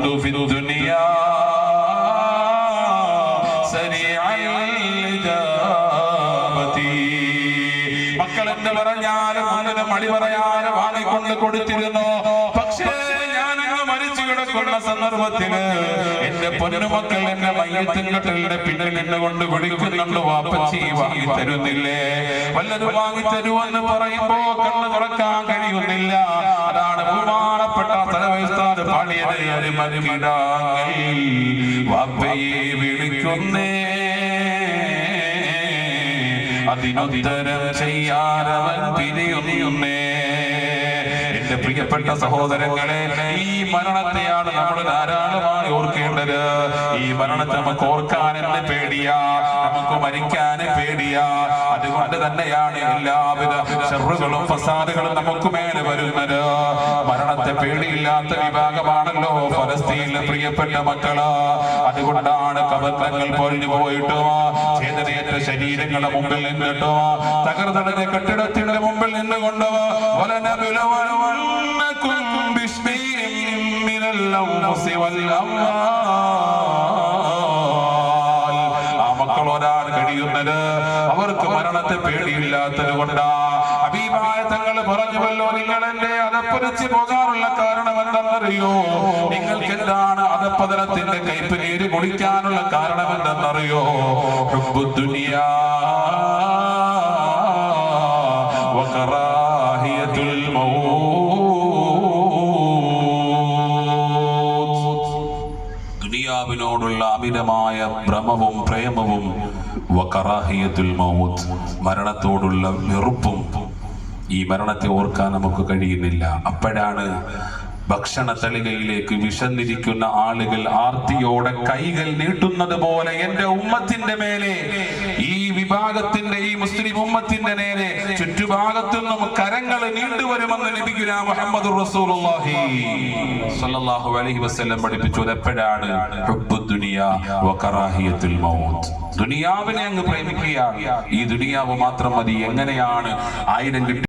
കുന്തു في الدنيا سريع ഇജാബതി മക്കൾ എന്ന് പറഞ്ഞാലും ഒന്നിനും മടി പറയാതെ വാങ്ങിക്കൊണ്ട് കൊടുത്തിരുന്നു. പക്ഷേ എന്റെ എന്റെ വാങ്ങി തരുന്നില്ലേ വാങ്ങി പറയുമ്പോ കഴിയുന്നില്ല. അതാണ് അരിമരുമിടാങ്ങൾ വാപ്പയെ വിളിക്കുന്നേ അതിനുത്തരം ചെയ്യാനവൻ പിരിയുന്നേ എന്റെ പ്രിയപ്പെട്ട സഹോദരങ്ങളെ ഈ മരണത്തെയാണ് നമ്മൾ ധാരാളമായി ഓർക്കേണ്ടത് ഈ മരണത്തെ നമുക്ക് ഓർക്കാൻ പേടിയാ നമുക്ക് മരിക്കാൻ പേടിയാ അതുകൊണ്ട് തന്നെയാണ് എല്ലാവിധ ചെറുകളും ഫസാദുകളും നമുക്ക് മേലെ വരുന്നത് മരണത്തെ പേടിയില്ലാത്ത വിഭാഗമാണല്ലോ ഫലസ്തീനിലെ പ്രിയപ്പെട്ട മക്കൾ. അതുകൊണ്ടാണ് കബത്തങ്ങൾ പൊഴിഞ്ഞു പോയിട്ടോ ചേതനേറ്റ ശരീരങ്ങളുടെ മുമ്പിൽ നിന്നിട്ടോ തകർന്നടഞ്ഞ കെട്ടിടത്തിന്റെ മുമ്പിൽ നിന്നുകൊണ്ടോ ആ മക്കൾ ഒരാൾ കഴിയുന്നത് അവർക്ക് മരണത്തെ പേടിയില്ലാത്തത് കൊണ്ടാ അബീബായ തങ്ങൾ പറഞ്ഞുവല്ലോ നിങ്ങൾ എന്റെ അതപ്പുരച്ച് പോകാനുള്ള കാരണം എന്തെന്നറിയോ? നിങ്ങൾക്ക് എന്താണ് അതപ്പതനത്തിന്റെ കയ്പ് നീര് കുടിക്കാനുള്ള കാരണം എന്തെന്നറിയോ? ദുനിയാ ദുനിയാവിനോടുള്ള അമിതമായ ഭ്രമവും പ്രേമവും വകറാഹിയത്തുൽ മൗത്ത്. മരണത്തോടുള്ള വെറുപ്പും ഈ മരണത്തെ ഓർക്കാൻ നമുക്ക് കഴിയുന്നില്ല. അപ്പോഴാണ് ഭക്ഷണ തളികയിലേക്ക് വിശന്നിരിക്കുന്ന ആളുകൾ ആർത്തിയോടെ കൈകൾ നീട്ടുന്നത് പോലെ എന്റെ ഉമ്മത്തിന്റെ മേലെ ഈ വിഭാഗത്തിന്റെ ഈ മുസ്ലിം ഉമ്മത്തിന്റെ നേരെ ചുറ്റുഭാഗത്തു നിന്നും കരങ്ങൾ നീണ്ടുവരുമെന്ന് ലഭിക്കുന്ന മുഹമ്മദ് റസൂലുള്ളാഹി സ്വല്ലല്ലാഹു അലൈഹി വസല്ലം എപ്പോഴാണ്? മൗത്ത്. ദുനിയാവിനെ അങ്ങ് പ്രേമിക്കുകയാണ് ഈ ദുനിയാവ് മാത്രം മതി. എങ്ങനെയാണ് ആയിരം കിട്ടി